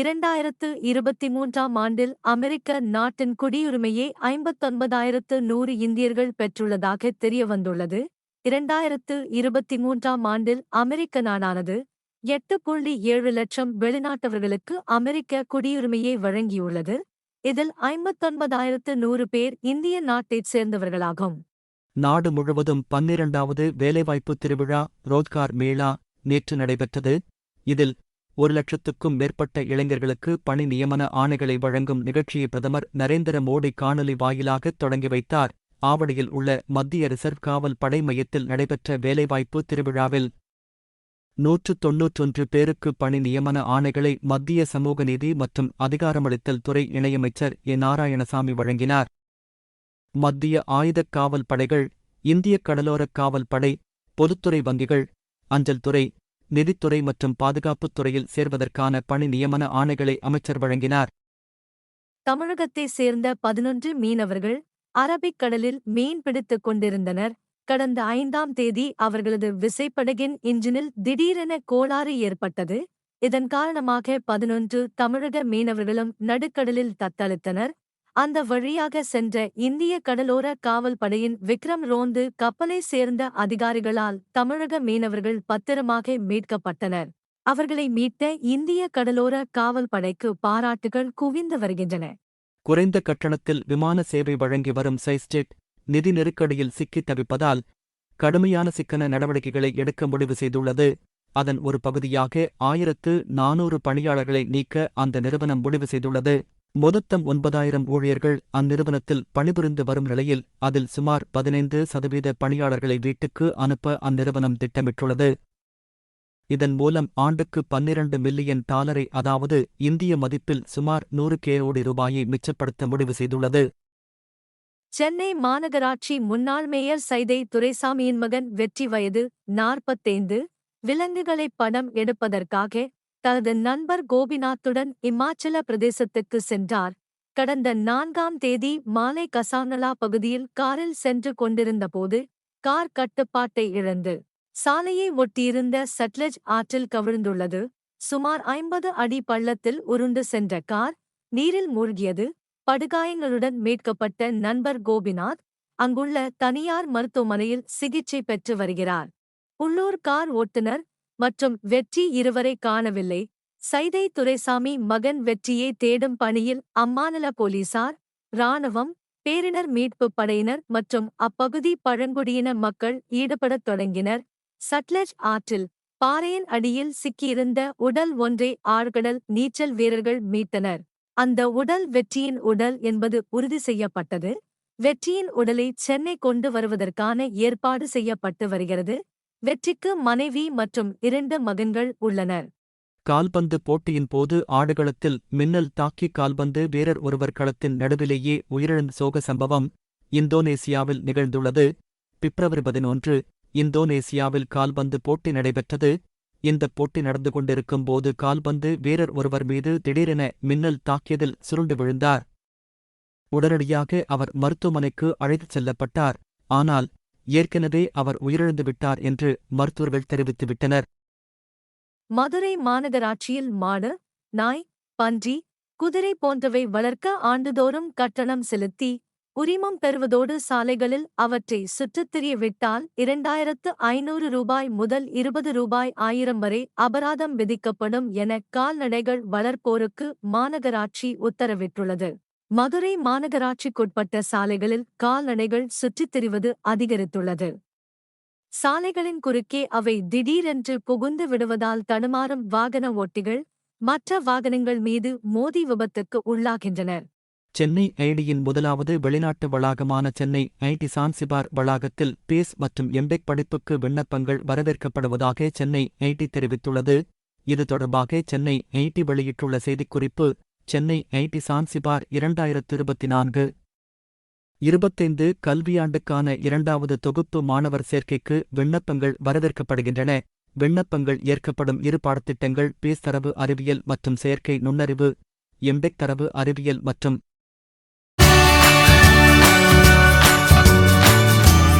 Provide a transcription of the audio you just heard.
இரண்டாயிரத்து இருபத்தி மூன்றாம் ஆண்டில் அமெரிக்க நாட்டின் குடியுரிமையை ஐம்பத்தொன்பதாயிரத்து நூறு இந்தியர்கள் பெற்றுள்ளதாக தெரியவந்துள்ளது. இரண்டாயிரத்து இருபத்தி மூன்றாம் ஆண்டில் அமெரிக்க நாடானது எட்டு புள்ளி ஏழு லட்சம் வெளிநாட்டவர்களுக்கு அமெரிக்க குடியுரிமையை வழங்கியுள்ளது. இதில் ஐம்பத்தொன்பதாயிரத்து நூறு பேர் இந்திய நாட்டைச் சேர்ந்தவர்களாகும். நாடு முழுவதும் பன்னிரண்டாவது வேலைவாய்ப்பு திருவிழா ரோத்கார் மேளா நேற்று நடைபெற்றது. இதில் ஒரு லட்சத்துக்கும் மேற்பட்ட இளைஞர்களுக்கு பணி நியமன ஆணைகளை வழங்கும் நிகழ்ச்சியை பிரதமர் நரேந்திர மோடி காணொலி வாயிலாக தொடங்கி வைத்தார். ஆவடியில் உள்ள மத்திய ரிசர்வ் காவல் படை மையத்தில் நடைபெற்ற வேலைவாய்ப்பு திருவிழாவில் நூற்று தொன்னூற்றொன்று பேருக்கு பணி நியமன ஆணைகளை மத்திய சமூக நீதி மற்றும் அதிகாரமளித்தல் துறை இணையமைச்சர் எ நாராயணசாமி வழங்கினார். மத்திய ஆயுதக் காவல் படைகள் இந்திய கடலோரக் காவல் படை பொதுத்துறை வங்கிகள் அஞ்சல் துறை நிதித்துறை மற்றும் பாதுகாப்புத் துறையில் சேர்வதற்கான பணி நியமன ஆணைகளை அமைச்சர் வழங்கினார். தமிழகத்தைச் சேர்ந்த பதினொன்று மீனவர்கள் அரபிக் கடலில் மீன் பிடித்துக் கொண்டிருந்தனர். கடந்த ஐந்தாம் தேதி அவர்களது விசைப்படகின் இன்ஜினில் திடீரென கோளாறு ஏற்பட்டது. இதன் காரணமாக பதினொன்று தமிழக மீனவர்களும் நடுக்கடலில் தத்தளித்தனர். அந்த வழியாக சென்ற இந்திய கடலோர காவல் படையின் விக்ரம் ரோந்து கப்பலை சேர்ந்த அதிகாரிகளால் தமிழக மீனவர்கள் பத்திரமாக மீட்கப்பட்டனர். அவர்களை மீட்ட இந்திய கடலோர காவல் படைக்கு பாராட்டுகள் குவிந்து வருகின்றன. குறைந்த கட்டணத்தில் விமான சேவை வழங்கி வரும் சைஸ்டெட் நிதி நெருக்கடியில் சிக்கித் தவிப்பதால் கடுமையான சிக்கன நடவடிக்கைகளை எடுக்க முடிவு செய்துள்ளது. அதன் ஒரு பகுதியாக ஆயிரத்து நானூறு பணியாளர்களை நீக்க அந்த நிறுவனம் முடிவு செய்துள்ளது. மொத்தம் ஒன்பதாயிரம் ஊழியர்கள் அந்நிறுவனத்தில் பணிபுரிந்து வரும் நிலையில் அதில் சுமார் பதினைந்து சதவீத பணியாளர்களை வீட்டுக்கு அனுப்ப அந்நிறுவனம் திட்டமிட்டுள்ளது. இதன் மூலம் ஆண்டுக்கு பன்னிரண்டு மில்லியன் டாலரை அதாவது இந்திய மதிப்பில் சுமார் நூறு கோடி ரூபாயை மிச்சப்படுத்த முடிவு செய்துள்ளது. சென்னை மாநகராட்சி முன்னாள் மேயர் சைதை துரைசாமியின் மகன் வெற்றி வயது நாற்பத்தைந்து. விலங்குகளை படம் எடுப்பதற்காக தனது நண்பர் கோபிநாத்துடன் இமாச்சல பிரதேசத்துக்கு சென்றார். கடந்த நான்காம் தேதி மாலை கசானலா பகுதியில் காரில் சென்று கொண்டிருந்தபோது கார் கட்டுப்பாட்டை இழந்து சாலையை ஒட்டியிருந்த சட்லஜ் ஆற்றில் கவிழ்ந்துள்ளது. சுமார் ஐம்பது அடி பள்ளத்தில் உருண்டு சென்ற கார் நீரில் மூழ்கியது. படுகாயங்களுடன் மீட்கப்பட்ட நண்பர் கோபிநாத் அங்குள்ள தனியார் மருத்துவமனையில் சிகிச்சை பெற்று வருகிறார். உள்ளூர் கார் ஓட்டுநர் மற்றும் வெற்றி இருவரை காணவில்லை. சைதை துரைசாமி மகன் வெற்றியை தேடும் பணியில் அம்மாநில போலீசார் இராணுவம் பேரினர் மீட்புப் படையினர் மற்றும் அப்பகுதி பழங்குடியின மக்கள் ஈடுபடத் தொடங்கினர். சட்லஜ் ஆற்றில் பாறையின் அடியில் சிக்கியிருந்த உடல் ஒன்றை ஆழ்கடல் நீச்சல் வீரர்கள் மீட்டனர். அந்த உடல் வெற்றியின் உடல் என்பது உறுதி செய்யப்பட்டது. வெற்றியின் உடலை சென்னை கொண்டு வருவதற்கான ஏற்பாடு செய்யப்பட்டு வருகிறது. வெற்றிக்கு மனைவி மற்றும் இரண்டு மகன்கள் உள்ளனர். கால்பந்து போட்டியின் போது ஆடுகளத்தில் மின்னல் தாக்கி கால்பந்து வீரர் ஒருவர் களத்தின் நடுவிலேயே உயிரிழந்த சோக சம்பவம் இந்தோனேசியாவில் நிகழ்ந்துள்ளது. பிப்ரவரி பதினொன்று இந்தோனேசியாவில் கால்பந்து போட்டி நடைபெற்றது. இந்தப் போட்டி நடந்து கொண்டிருக்கும் போது கால்பந்து வீரர் ஒருவர் மீது திடீரென மின்னல் தாக்கியதில் சுருண்டு விழுந்தார். உடனடியாக அவர் மருத்துவமனைக்கு அழைத்துச் செல்லப்பட்டார். ஆனால் ஏற்கனவே அவர் உயிரிழந்துவிட்டார் என்று மருத்துவர்கள் தெரிவித்துவிட்டனர். மதுரை மாநகராட்சியில் மாடு நாய் பன்றி குதிரை போன்றவை வளர்க்க ஆண்டுதோறும் கட்டணம் செலுத்தி உரிமம் பெறுவதோடு சாலைகளில் அவற்றை சுற்றித்திரிய விட்டால் இரண்டாயிரத்து ஐநூறு ரூபாய் முதல் இருபது ரூபாய் ஆயிரம் வரை அபராதம் விதிக்கப்படும் என கால்நடைகள் வளர்ப்போருக்கு மாநகராட்சி உத்தரவிட்டுள்ளது. மதுரை மாநகராட்சிக்குட்பட்ட சாலைகளில் கால்நடைகள் சுற்றித் திரிவது அதிகரித்துள்ளது. சாலைகளின் குறுக்கே அவை திடீரென்று புகுந்து விடுவதால் தடுமாறும் வாகன ஓட்டிகள் மற்ற வாகனங்கள் மீது மோதி விபத்துக்கு உள்ளாகின்றனர். சென்னை ஐடியின் முதலாவது வெளிநாட்டு வளாகமான சென்னை ஐடி சான்சிபார் வளாகத்தில் பேஸ் மற்றும் எம்பெக் படிப்புக்கு விண்ணப்பங்கள் வரவேற்கப்படுவதாக சென்னை ஐடி தெரிவித்துள்ளது. இது தொடர்பாக சென்னை ஐடி வெளியிட்டுள்ள செய்திக்குறிப்பு சென்னை ஐடி சான்சிபார் இரண்டாயிரத்து இருபத்தி நான்கு இருபத்தைந்து கல்வியாண்டுக்கான இரண்டாவது தொகுப்பு மாணவர் சேர்க்கைக்கு விண்ணப்பங்கள் வரவேற்கப்படுகின்றன. விண்ணப்பங்கள் ஏற்கப்படும் இரு பாடத்திட்டங்கள் பேஸ் தரவு அறிவியல் மற்றும் செயற்கை நுண்ணறிவு எம்பெக் தரவு அறிவியல் மற்றும்